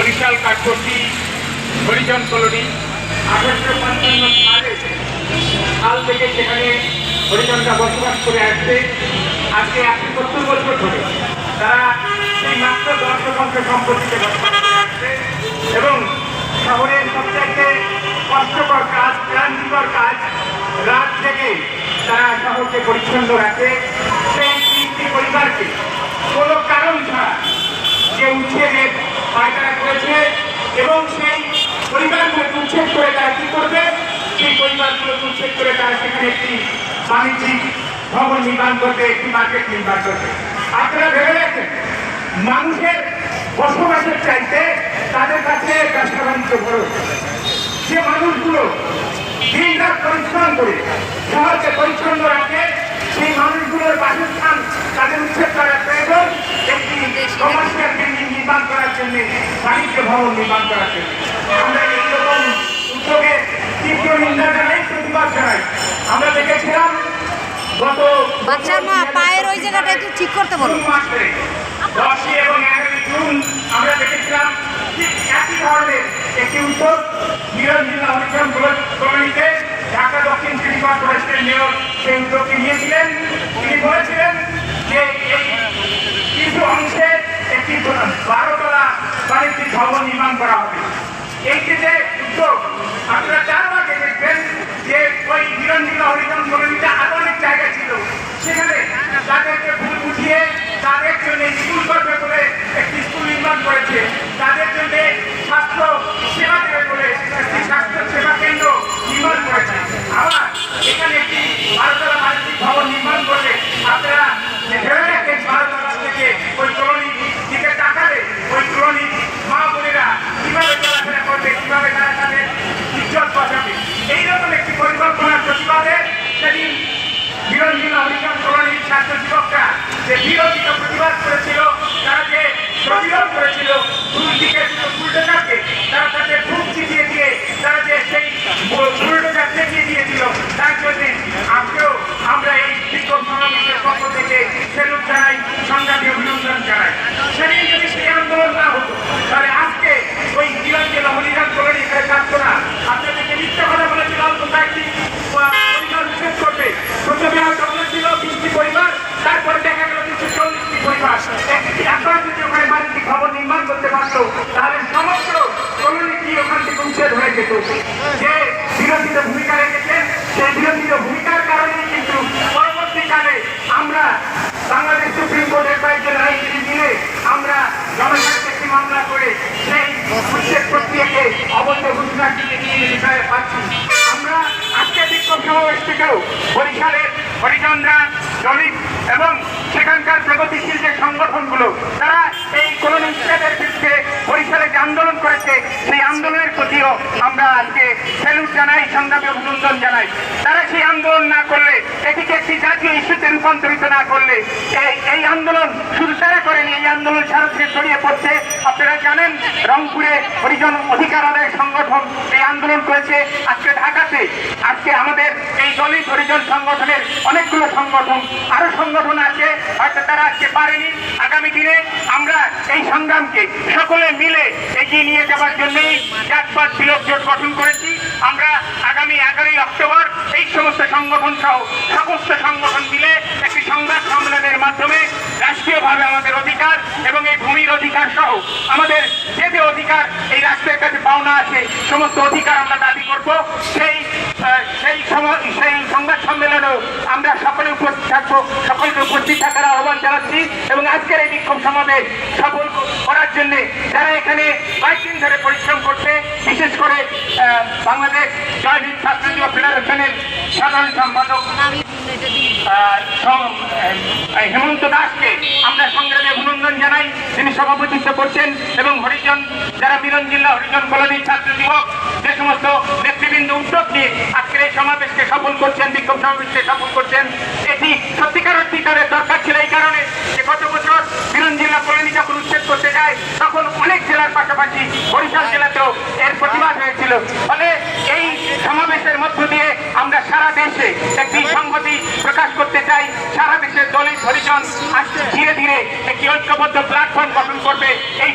Barishal Kathpatti Harijan colony আঠারোশো পঞ্চান্ন সালে সাল থেকে সেখানে হরিজনরা বসবাস করে আসছে। আজকে একশো সত্তর বছর ধরে তারা এই মাত্র দশ শতাংশ সম্পত্তিতে বসবাস করে আসছে এবং শহরের সবচাইতে কষ্টকর কাজ, ক্লান্তিকর কাজ রাত থেকে তারা শহরকে পরিচ্ছন্ন রাখে। সেই তিনটি পরিবারকে কোনো কারণ ছাড়া যে উচ্ছেদের পায়তারা করেছে এবং সেই পরিবারগুলোকে উচ্ছেদ করে তারা কি করবে? সেই পরিবারগুলোকে উচ্ছেদ করে তারা সেখানে একটি বাণিজ্যিক ভবন নির্মাণ করবে একটি মার্কেট নির্মাণ করবে। আপনারা ভেবে দেখেন মানুষের বসবাসের চাইতে তাদের কাছে ব্যবসা বাণিজ্য বড়। যে মানুষগুলো দিন রাত পরিশ্রম করে শহরকে পরিচ্ছন্ন রাখে সেই মানুষগুলোর বাসস্থান তাদের উচ্ছেদ করার প্রয়োজন একটি কমার্শিয়াল বিল্ডিং নির্মাণ করার জন্য বাণিজ্য ভবন নির্মাণ করার জন্য। আমরা এইরকম উদ্যোগে তীব্র নিন্দা জানাই প্রতিবাদ জানাই। আমরা দেখেছিলাম গত বাচ্চার মা পায়ের ওই জায়গাটা একটু ঠিক করতে বলো। দশই এবং এগারোই জুন আমরা দেখেছিলাম ঠিক একই ধরনের একটি উদ্যোগ মিরন জেলা হরিজন কলোনিতে ঢাকা দক্ষিণ সিটি কর্পোরেশনের মেয়র সেই উদ্যোগটি নিয়েছিলেন তিনি বলেছিলেন যে এই কিছু অংশে একটি বারোতলা বাণিজ্যিক ভবন নির্মাণ করা হবে এই যে যে উদ্যোগ আপনারা চার মাকে দেখবেন যে ওই হিরণ জেলা হরিজন কলোনিতে আরও অনেক জায়গা ছিল সেখানে তাদেরকে ভুল বুঝিয়ে তাদের জন্য স্কুল করবে বলে একটি স্কুল নির্মাণ করেছে তাদের জন্য স্বাস্থ্য সেবা দেবে বলে একটি স্বাস্থ্য সেবা কেন্দ্র নির্মাণ করেছে আবার এখানে একটি ভারতলা বাণিজ্যিক ভবন নির্মাণ করলে আপনারা ভেবে রাখেন ভারতলা থেকে ওই কলোনি দিকে তাকালে ওই কলোনি মা বোনেরা কীভাবে চলাফেরা করবে কীভাবে তারা তাদের ইজ্জত বাঁচাবে এইরকম একটি পরিকল্পনার প্রতিবাদে সেদিন বিরোধী অভিযান কলোনির ছাত্র যুবকরা যে বিরোধিত প্রতিবাদ করেছিল তারা যে প্রতিরোধ করেছিল দুই দিকে দুটো বুলডোজারকে তারা তাদের বুক চিটিয়ে দিয়ে তারা যে সেই বুলডোজার চেপিয়ে দিয়েছিল তার জন্য আজকেও আমরা এই বিক্ষোভ সমাবেশের পক্ষ থেকে সেলুট জানাই সংগ্রামী অভিনন্দন জানাই সেদিন যদি সেই আন্দোলন না হতো তাহলে আজকে ওই বিরোধী অভিযান কলোনি এখানে থাকতো না আপনাদেরকে মিথ্যা কথা বলেছিল অল্প কয়েকটি পরিবার উচ্ছেদ করবে প্রথমে হয়তো ছিল বিশটি পরিবার তারপরে দেখা গেল দুশো চল্লিশটি পরিবার একটি একবার যদি ওখানে বাণিজ্যিক ভবন নির্মাণ করতে পারতো তাহলে সমগ্র কমিউনিটি ওখান থেকে উচ্ছেদ হয়ে যেত যে বিরোধিত ভূমিকা রেখেছেন, সেই বিরোধিত ভূমিকার কারণেই কিন্তু পরবর্তীকালে আমরা বাংলাদেশ সুপ্রিম কোর্টের কয়েকজন আইনজীবী মিলে আমরা জনস্বার্থে একটি মামলা করে সেই উচ্ছেদ প্রক্রিয়াকে অবৈধ ঘোষণা বিষয়ে পাচ্ছি আমরা আজকে বিক্ষোভ সমাবেশ থেকেও বরিশালের হরিজনরা দলিত এবং সেখানকার প্রগতিশীল যে সংগঠনগুলো, তারা এই কলোনি বিরুদ্ধে বরিশালে যে আন্দোলন করেছে আমরা আজকে স্যালুট জানাই, সংগ্রামে অভিনন্দন জানাই। তারা সেই আন্দোলন না করলে, এটিকে একটি জাতীয় ইস্যুতে রূপান্তরিত না করলে, এই এই আন্দোলন তারা করেনি এই আন্দোলন সারা দেশে ছড়িয়ে পড়ছে, আপনারা জানেন রংপুরে হরিজন অধিকার আদায় সংগঠন এই আন্দোলন করেছে আজকে ঢাকাতে। আজকে আমাদের এই দলিত হরিজন সংগঠনের অনেকগুলো সংগঠন, আরও সংগঠন আছে, হয়তো তারা আজকে পারেনি। আগামী দিনে আমরা এই সংগ্রামকে সকলে মিলে এগিয়ে নিয়ে যাওয়ার জন্যই জাতপাত বিলোপ জোট গঠন করেছি। আমরা আগামী এগারোই অক্টোবর এই সমস্ত সংগঠন সহ সমস্ত সংগঠন মিলে সংবাদ সম্মেলনের মাধ্যমে রাষ্ট্রীয়ভাবে আমাদের অধিকার এবং এই ভূমির অধিকার সহ আমাদের যে যে অধিকার এই রাষ্ট্রের কাছে পাওনা আছে, সমস্ত অধিকার আমরা দাবি করব। সেই সেই সংবাদ সম্মেলনেও আমরা সকলে উপস্থিত থাকব, সকলকে উপস্থিত থাকার আহ্বান জানাচ্ছি এবং আজকের এই বিক্ষোভ সমাবেশ সফল করার জন্য যারা এখানে কয়েক দিন ধরে পরিশ্রম করছে, বিশেষ করে বাংলাদেশ জয়ভীম ছাত্র যুব ফেডারেশনের সাধারণ সম্পাদক হেমন্ত দাসকে আমরা সংগ্রামে অভিনন্দন জানাই। তিনি সভাপতিত্ব করছেন এবং হরিজন, যারা মিলন জিল্লা হরিজন কলোনির ছাত্র যুবক, যে সমস্ত নেতৃবৃন্দ উদ্যোগ নিয়ে আজকের এই সমাবেশকে সফল করছেন, বিক্ষোভ সমাবেশকে সফল করছেন। এটি সত্যিকার অধিকারের দরকার ছিল এই কারণে যে গত বছর মিলন জিল্লা কলোনি যখন উচ্ছেদ করতে যায়, তখন অনেক জেলার পাশাপাশি বরিশাল জেলাতেও এর প্রতিবাদ হয়েছিল। ফলে এই সমাবেশের মধ্য দিয়ে আমরা সারা দেশে একটি সংহতি প্রকাশ করতে চাই। সারা দেশের দলিত হরিজন আজ ধীরে ধীরে একটি ঐক্যবদ্ধ প্ল্যাটফর্ম গঠন করবে। এই